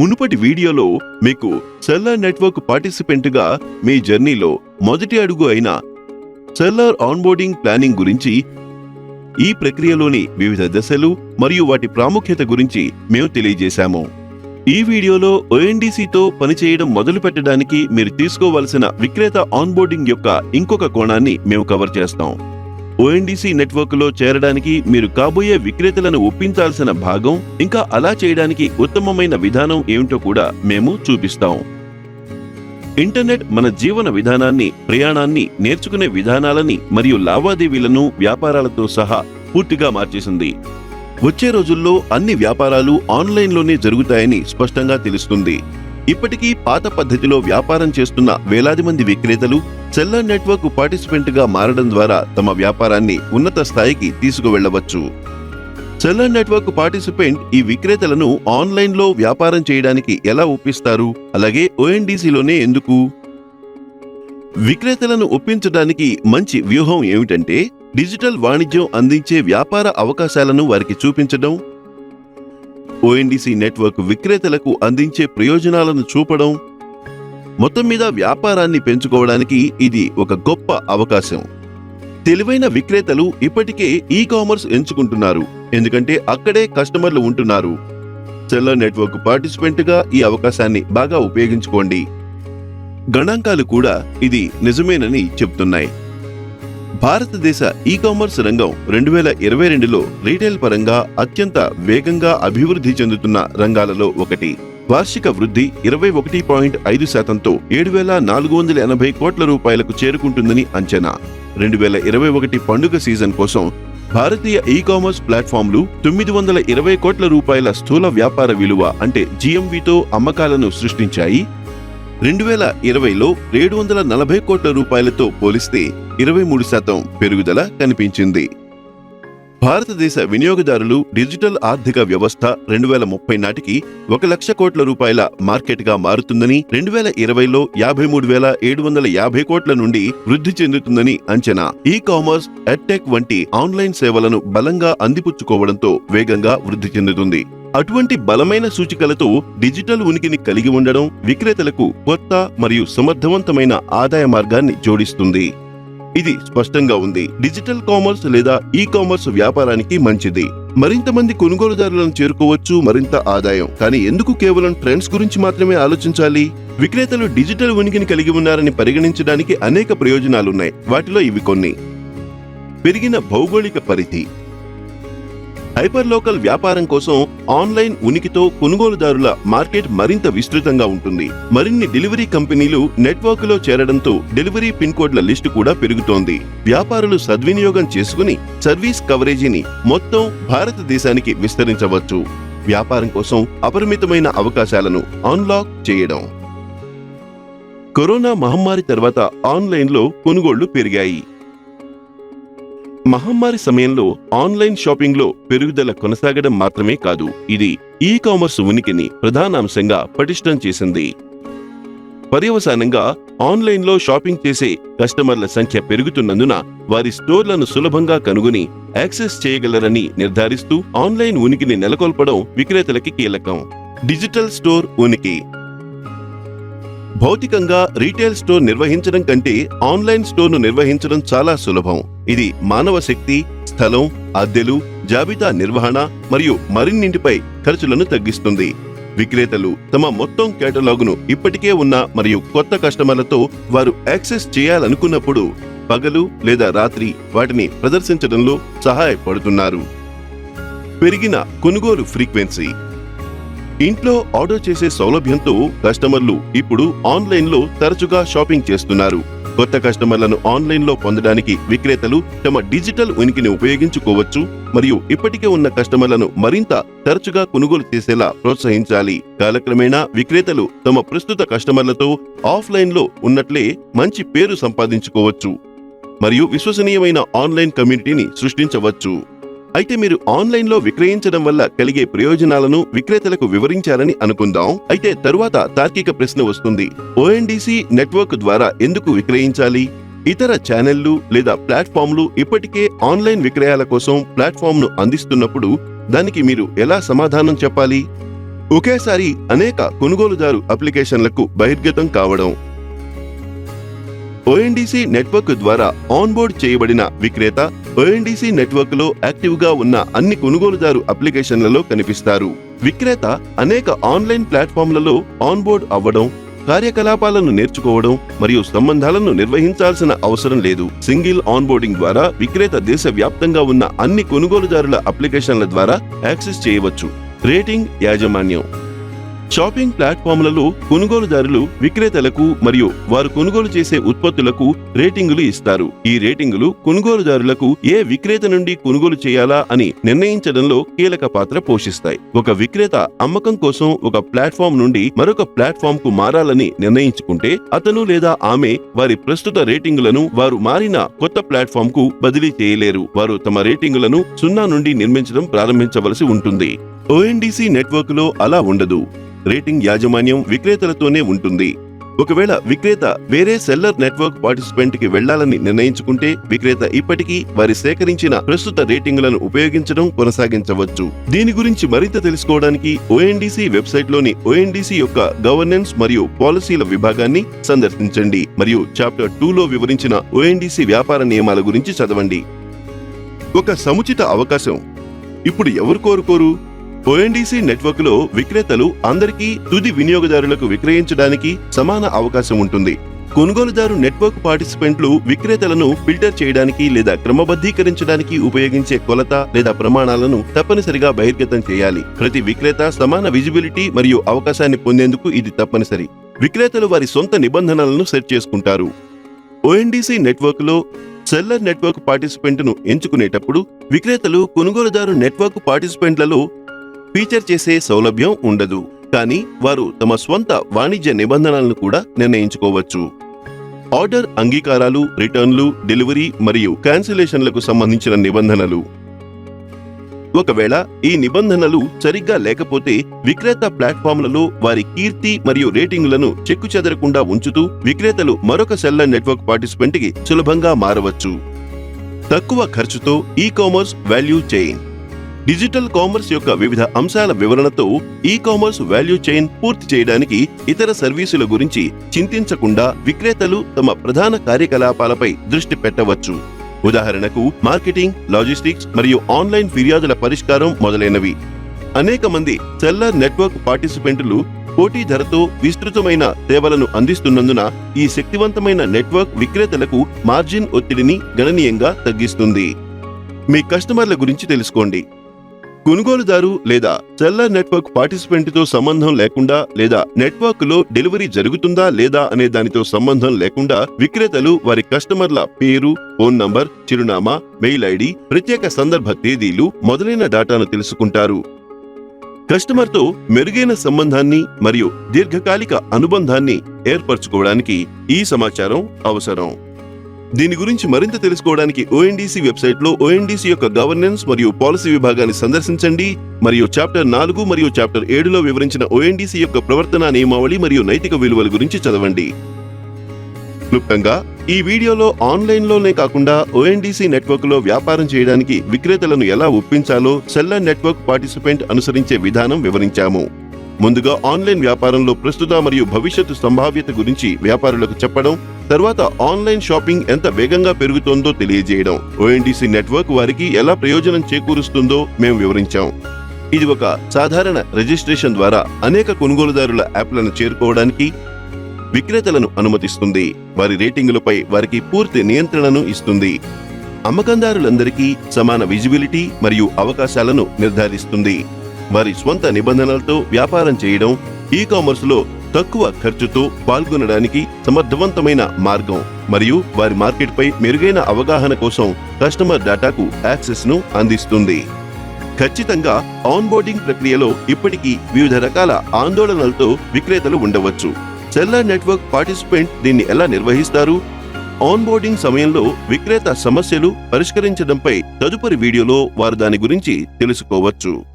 మునుపటి వీడియోలో మీకు సెల్లర్ నెట్వర్క్ పార్టిసిపెంట్గా మీ జర్నీలో మొదటి అడుగు అయిన సెల్లర్ ఆన్బోర్డింగ్ ప్లానింగ్ గురించి ఈ ప్రక్రియలోని వివిధ దశలు మరియు వాటి ప్రాముఖ్యత గురించి మేము తెలియజేశాము. ఈ వీడియోలో ఓఎన్డీసీతో పనిచేయడం మొదలు పెట్టడానికి మీరు తీసుకోవలసిన విక్రేత ఆన్బోర్డింగ్ యొక్క ఇంకొక కోణాన్ని మేము కవర్ చేస్తాం. ఓఎన్డీసీ నెట్వర్క్లో చేరడానికి మీరు కాబోయే విక్రేతలను ఒప్పించాల్సిన భాగం ఇంకా అలా చేయడానికి ఉత్తమమైన విధానం ఏమిటో కూడా మేము చూపిస్తాం. ఇంటర్నెట్ మన జీవన విధానాన్ని ప్రయాణాన్ని నేర్చుకునే విధానాలని మరియు లావాదేవీలను వ్యాపారాలతో సహా పూర్తిగా మార్చేసింది. వచ్చే రోజుల్లో అన్ని వ్యాపారాలు ఆన్లైన్లోనే జరుగుతాయని స్పష్టంగా తెలుస్తుంది. ఇప్పటికీ పాత పద్ధతిలో వ్యాపారం చేస్తున్న వేలాది మంది విక్రేతలు సెల్లర్ నెట్వర్క్ పార్టిసిపెంట్గా మారడం ద్వారా తమ వ్యాపారాన్ని ఉన్నత స్థాయికి తీసుకువెళ్ళవచ్చు సెల్లర్ నెట్వర్క్ పార్టిసిపెంట్ ఈ విక్రేతలను ఆన్లైన్లో వ్యాపారం చేయడానికి ఎలా ఒప్పిస్తారు? అలాగే ఓఎన్డీసీలోనే ఎందుకు? విక్రేతలను ఒప్పించడానికి మంచి వ్యూహం ఏమిటంటే డిజిటల్ వాణిజ్యం అందించే వ్యాపార అవకాశాలను వారికి చూపించడం. ఓఎన్డీసీ నెట్వర్క్ విక్రేతలకు అందించే ప్రయోజనాలను చూపడం. మొత్తం మీద వ్యాపారాన్ని పెంచుకోవడానికి ఇది ఒక గొప్ప అవకాశం. తెలివైన విక్రేతలు ఇప్పటికే ఈ కామర్స్ ఎంచుకుంటున్నారు. ఎందుకంటే అక్కడే కస్టమర్లు ఉంటున్నారు. సెల్లర్ నెట్వర్క్ పార్టిసిపెంట్గా ఈ అవకాశాన్ని బాగా ఉపయోగించుకోండి. గణాంకాలు కూడా ఇది నిజమేనని చెప్తున్నాయి. భారతదేశ ఈ కామర్స్ రంగం రెండు వేల ఇరవై రెండులో రీటైల్ పరంగా అత్యంత వేగంగా అభివృద్ధి చెందుతున్న రంగాలలో ఒకటి. వార్షిక వృద్ధి ఇరవై ఒకటి పాయింట్ ఐదు శాతంతో ఏడు వేల నాలుగు వందల ఎనభై కోట్ల రూపాయలకు చేరుకుంటుందని అంచనా. రెండు వేల ఇరవై ఒకటి పండుగ సీజన్ కోసం భారతీయ ఈ కామర్స్ ప్లాట్ఫామ్లు తొమ్మిది వందల ఇరవై కోట్ల రూపాయల స్థూల వ్యాపార విలువ అంటే జిఎంవితో అమ్మకాలను సృష్టించాయి. రెండు వేల ఇరవైలో ఏడు వందల నలభై కోట్ల రూపాయలతో పోలిస్తే ఇరవై మూడు శాతం పెరుగుదల కనిపించింది. భారతదేశ వినియోగదారులు డిజిటల్ ఆర్థిక వ్యవస్థ రెండు వేల ముప్పై నాటికి ఒక లక్ష కోట్ల రూపాయల మార్కెట్గా మారుతుందని రెండు వేల ఇరవైలో యాభై మూడు వేల ఏడు వందల యాభై కోట్ల నుండి వృద్ధి చెందుతుందని అంచనా. ఈ కామర్స్ ఎడ్టెక్ వంటి ఆన్లైన్ సేవలను బలంగా అందిపుచ్చుకోవడంతో వేగంగా వృద్ధి చెందుతుంది. అటువంటి బలమైన సూచికలతో డిజిటల్ ఉనికిని కలిగి ఉండడం విక్రేతలకు కొత్త మరియు సమర్థవంతమైన ఆదాయ మార్గాన్ని జోడిస్తుంది. ఇది స్పష్టంగా ఉంది. డిజిటల్ కామర్స్ లేదా ఈ కామర్స్ వ్యాపారానికి మంచిది. మరింత మంది కొనుగోలుదారులను చేరుకోవచ్చు మరింత ఆదాయం. కానీ ఎందుకు కేవలం ట్రెండ్స్ గురించి మాత్రమే ఆలోచించాలి? విక్రేతలు డిజిటల్ ఉనికిని కలిగి ఉన్నారని పరిగణించడానికి అనేక ప్రయోజనాలున్నాయి. వాటిలో ఇవి కొన్ని. పెరిగిన భౌగోళిక పరిధి. హైపర్ లోకల్ వ్యాపారం కోసం ఆన్లైన్ ఉనికితో కొనుగోలుదారుల మార్కెట్ మరింత విస్తృతంగా ఉంటుంది. మరిన్ని డెలివరీ కంపెనీలు నెట్వర్క్లో చేరడంతో డెలివరీ పిన్ కోడ్ల లిస్టు కూడా పెరుగుతోంది. వ్యాపారులు సద్వినియోగం చేసుకుని సర్వీస్ కవరేజీని మొత్తం భారతదేశానికి విస్తరించవచ్చు. వ్యాపారం కోసం అపరిమితమైన అవకాశాలను అన్లాక్ చేయడం. కరోనా మహమ్మారి తర్వాత ఆన్లైన్లో కొనుగోళ్ళు పెరిగాయి. మహమ్మారి సమయంలో ఆన్లైన్ షాపింగ్లో పెరుగుదల కొనసాగడం మాత్రమే కాదు ఇది ఈ కామర్స్ ఉనికిని ప్రధాన అంశంగా పటిష్టం చేసింది. పర్యవసానంగా ఆన్లైన్లో షాపింగ్ చేసే కస్టమర్ల సంఖ్య పెరుగుతున్నందున వారి స్టోర్లను సులభంగా కనుగొని యాక్సెస్ చేయగలరని నిర్ధారిస్తూ ఆన్లైన్ ఉనికిని నెలకొల్పడం విక్రేతలకి కీలకం. డిజిటల్ స్టోర్ ఉనికి భౌతికంగా రీటైల్ స్టోర్ నిర్వహించడం కంటే ఆన్లైన్ స్టోర్ను నిర్వహించడం చాలా సులభం. ఇది మానవ శక్తి స్థలం అద్దెలు జాబితా నిర్వహణ మరియు మరిన్నింటిపై ఖర్చులను తగ్గిస్తుంది. విక్రేతలు తమ మొత్తం కేటలాగును ఇప్పటికే ఉన్న మరియు కొత్త కస్టమర్లతో వారు యాక్సెస్ చేయాలనుకున్నప్పుడు పగలు లేదా రాత్రి వాటిని ప్రదర్శించడంలో సహాయపడుతున్నారు. పెరిగిన కొనుగోలు ఫ్రీక్వెన్సీ ఇంట్లో ఆర్డర్ చేసే సౌలభ్యంతో కస్టమర్లు ఇప్పుడు ఆన్లైన్లో తరచుగా షాపింగ్ చేస్తున్నారు. కొత్త కస్టమర్లను ఆన్లైన్లో పొందడానికి విక్రేతలు తమ డిజిటల్ ఉనికిని ఉపయోగించుకోవచ్చు మరియు ఇప్పటికే ఉన్న కస్టమర్లను మరింత తరచుగా కొనుగోలు చేసేలా ప్రోత్సహించాలి. కాలక్రమేణా విక్రేతలు తమ ప్రస్తుత కస్టమర్లతో ఆఫ్లైన్లో ఉన్నట్లే మంచి పేరు సంపాదించుకోవచ్చు మరియు విశ్వసనీయమైన ఆన్లైన్ కమ్యూనిటీని సృష్టించవచ్చు. అయితే మీరు ఆన్లైన్లో విక్రయించడం వల్ల కలిగే ప్రయోజనాలను విక్రేతలకు వివరించాలని అనుకుందాం. అయితే తరువాత తార్కిక ప్రశ్న వస్తుంది. ఓఎన్డీసీ నెట్వర్క్ ద్వారా ఎందుకు విక్రయించాలి? ఇతర ఛానళ్ళు లేదా ప్లాట్ఫామ్లు ఇప్పటికే ఆన్లైన్ విక్రయాల కోసం ప్లాట్ఫామ్ను అందిస్తున్నప్పుడు దానికి మీరు ఎలా సమాధానం చెప్పాలి? ఒకేసారి అనేక కొనుగోలుదారు అప్లికేషన్లకు బహిర్గతం కావడం ఓఎన్డీసీ నెట్వర్క్ ద్వారా ఆన్బోర్డ్ చేయబడిన విక్రేత ఓఎన్డీసీ నెట్వర్క్లో యాక్టివ్గా ఉన్న అన్ని కొనుగోలుదారు అప్లికేషన్లలో కనిపిస్తారు. విక్రేత అనేక ఆన్లైన్ ప్లాట్ఫామ్లలో ఆన్బోర్డ్ అవ్వడం కార్యకలాపాలను నేర్చుకోవడం మరియు సంబంధాలను నిర్వహించాల్సిన అవసరం లేదు. సింగిల్ ఆన్బోర్డింగ్ ద్వారా విక్రేత దేశవ్యాప్తంగా ఉన్న అన్ని కొనుగోలుదారుల అప్లికేషన్ల ద్వారా యాక్సెస్ చేయవచ్చు. రేటింగ్ యాజమాన్యం. షాపింగ్ ప్లాట్ఫామ్లలో కొనుగోలుదారులు విక్రేతలకు మరియు వారు కొనుగోలు చేసే ఉత్పత్తులకు రేటింగులు ఇస్తారు. ఈ రేటింగులు కొనుగోలుదారులకు ఏ విక్రేత నుండి కొనుగోలు చేయాలా అని నిర్ణయించడంలో కీలక పాత్ర పోషిస్తాయి. ఒక విక్రేత అమ్మకం కోసం ఒక ప్లాట్ఫామ్ నుండి మరొక ప్లాట్ఫామ్కు మారాలని నిర్ణయించుకుంటే అతను లేదా ఆమె వారి ప్రస్తుత రేటింగులను వారు మారిన కొత్త ప్లాట్ఫామ్కు బదిలీ చేయలేరు. వారు తమ రేటింగులను సున్నా నుండి నిర్మించడం ప్రారంభించవలసి ఉంటుంది. ఓఎన్డీసీ నెట్వర్క్లో అలా ఉండదు. రేటింగ్ యాజమాన్యం విక్రేతలతోనే ఉంటుంది. ఒకవేళ విక్రేత వేరే సెల్లర్ నెట్వర్క్ పార్టిసిపెంట్కి వెళ్ళాలని నిర్ణయించుకుంటే విక్రేత ఇప్పటికీ వారి సేకరించిన ప్రస్తుత రేటింగులను ఉపయోగించడం కొనసాగించవచ్చు. దీని గురించి మరింత తెలుసుకోవడానికి ఓఎన్డీసీ వెబ్సైట్లోని ఓఎన్డీసీ యొక్క గవర్నెన్స్ మరియు పాలసీల విభాగాన్ని సందర్శించండి మరియు చాప్టర్ టూలో వివరించిన ఓఎన్డీసీ వ్యాపార నియమాల గురించి చదవండి. ఒక సముచిత అవకాశం. ఇప్పుడు ఎవరు కోరుకోరు? ఓఎన్డీసీ నెట్వర్క్లో విక్రేతలు అందరికీ తుది వినియోగదారులకు విక్రయించడానికి సమాన అవకాశం ఉంటుంది. కొనుగోలుదారు నెట్వర్క్ పార్టిసిపెంట్లు విక్రేతలను ఫిల్టర్ చేయడానికి లేదా క్రమబద్ధీకరించడానికి ఉపయోగించే కొలత లేదా ప్రమాణాలను తప్పనిసరిగా బహిర్గతం చేయాలి. ప్రతి విక్రేత సమాన విజిబిలిటీ మరియు అవకాశాన్ని పొందేందుకు ఇది తప్పనిసరి. విక్రేతలు వారి సొంత నిబంధనలను సెట్ చేసుకుంటారు. ఓఎన్డీసీ నెట్వర్క్లో సెల్లర్ నెట్వర్క్ పార్టిసిపెంట్ను ఎంచుకునేటప్పుడు విక్రేతలు కొనుగోలుదారు నెట్వర్క్ పార్టిసిపెంట్లలో ఫీచర్ చేసే సౌలభ్యం ఉండదు. కానీ వారు తమ స్వంత వాణిజ్య నిబంధనలను కూడా నిర్ణయించుకోవచ్చు. ఆర్డర్ అంగీకారాలు రిటర్న్లు డెలివరీ మరియు క్యాన్సిలేషన్లకు సంబంధించిన నిబంధనలు. ఒకవేళ ఈ నిబంధనలు సరిగ్గా లేకపోతే విక్రేత ప్లాట్ఫామ్లలో వారి కీర్తి మరియు రేటింగ్లను చెక్కు చెదరకుండా ఉంచుతూ విక్రేతలు మరొక సెల్లర్ నెట్వర్క్ పార్టిసిపెంట్కి సులభంగా మారవచ్చు. తక్కువ ఖర్చుతో e commerce value chain. Digital commerce యొక్క వివిధ అంశాల వివరణతో ఈ కామర్స్ వాల్యూ చైన్ పూర్తి చేయడానికి ఇతర సర్వీసుల గురించి చింతించకుండా విక్రేతలు తమ ప్రధాన కార్యకలాపాలపై దృష్టి పెట్టవచ్చు. ఉదాహరణకు మార్కెటింగ్ లాజిస్టిక్స్ మరియు ఆన్లైన్ ఫిర్యాదుల పరిష్కారం మొదలైనవి. అనేక మంది సెల్లర్ నెట్వర్క్ పార్టిసిపెంట్లు పోటీ ధరతో విస్తృతమైన సేవలను అందిస్తున్నందున ఈ శక్తివంతమైన నెట్వర్క్ విక్రేతలకు మార్జిన్ ఒత్తిడిని గణనీయంగా తగ్గిస్తుంది. మీ కస్టమర్ల గురించి తెలుసుకోండి. కొనుగోలుదారు లేదా సెల్లర్ నెట్వర్క్ పార్టిసిపెంట్తో సంబంధం లేకుండా లేదా నెట్వర్క్లో డెలివరీ జరుగుతుందా లేదా అనే దానితో సంబంధం లేకుండా విక్రేతలు వారి కస్టమర్ల పేరు ఫోన్ నంబర్ చిరునామా మెయిల్ ఐడి ప్రత్యేక సందర్భ తేదీలు మొదలైన డేటాను తెలుసుకుంటారు. కస్టమర్తో మెరుగైన సంబంధాన్ని మరియు దీర్ఘకాలిక అనుబంధాన్ని ఏర్పరచుకోవడానికి ఈ సమాచారం అవసరం. దీని గురించి మరింత తెలుసుకోవడానికి ఓఎన్డీసీ వెబ్సైట్లో ఓఎన్డీసీ యొక్క గవర్నెన్స్ మరియు పాలసీ విభాగాన్ని సందర్శించండి మరియు చాప్టర్ నాలుగు మరియు చాప్టర్ ఏడులో వివరించిన ఓఎన్డీసీ యొక్క ప్రవర్తన నియమావళి మరియు నైతిక విలువల గురించి చదవండి. క్లుప్తంగా ఈ వీడియోలో ఆన్లైన్లోనే కాకుండా ఓఎన్డీసీ నెట్వర్క్లో వ్యాపారం చేయడానికి విక్రేతలను ఎలా ఒప్పించాలో సెల్లర్ నెట్వర్క్ పార్టిసిపెంట్ అనుసరించే విధానం వివరించాము. ముందుగా ఆన్లైన్ వ్యాపారంలో ప్రస్తుత మరియు భవిష్యత్తు సంభావ్యత గురించి వ్యాపారులకు చెప్పడం తర్వాత ఆన్లైన్ షాపింగ్ ఎంత వేగంగా పెరుగుతోందో తెలియజేయడం. ఓఎన్డీసీ నెట్వర్క్ వారికి ఎలా ప్రయోజనం చేకూరుస్తుందో మేము వివరించాం. ఇది ఒక సాధారణ రిజిస్ట్రేషన్ ద్వారా అనేక కొనుగోలుదారుల యాప్లను చేరుకోవడానికి విక్రేతలను అనుమతిస్తుంది. వారి రేటింగులపై వారికి పూర్తి నియంత్రణను ఇస్తుంది. అమ్మకందారులందరికీ సమాన విజిబిలిటీ మరియు అవకాశాలను నిర్ధారిస్తుంది. వారి స్వంత నిబంధనలతో వ్యాపారం చేయడం ఈ కామర్స్లో తక్కువ ఖర్చుతో పాల్గొనడానికి సమర్థవంతమైన మార్గం. మరియు వారి మార్కెట్పై మెరుగైన అవగాహన కోసం కస్టమర్ డేటాకు యాక్సెస్ను అందిస్తుంది. ఖచ్చితంగా ఆన్బోర్డింగ్ ప్రక్రియలో ఇప్పటికీ వివిధ రకాల ఆందోళనలతో విక్రేతలు ఉండవచ్చు. సెల్లర్ నెట్వర్క్ పార్టిసిపెంట్ దీన్ని ఎలా నిర్వహిస్తారు? ఆన్బోర్డింగ్ సమయంలో విక్రేత సమస్యలు పరిష్కరించడంపై తదుపరి వీడియోలో వారు దాని గురించి తెలుసుకోవచ్చు.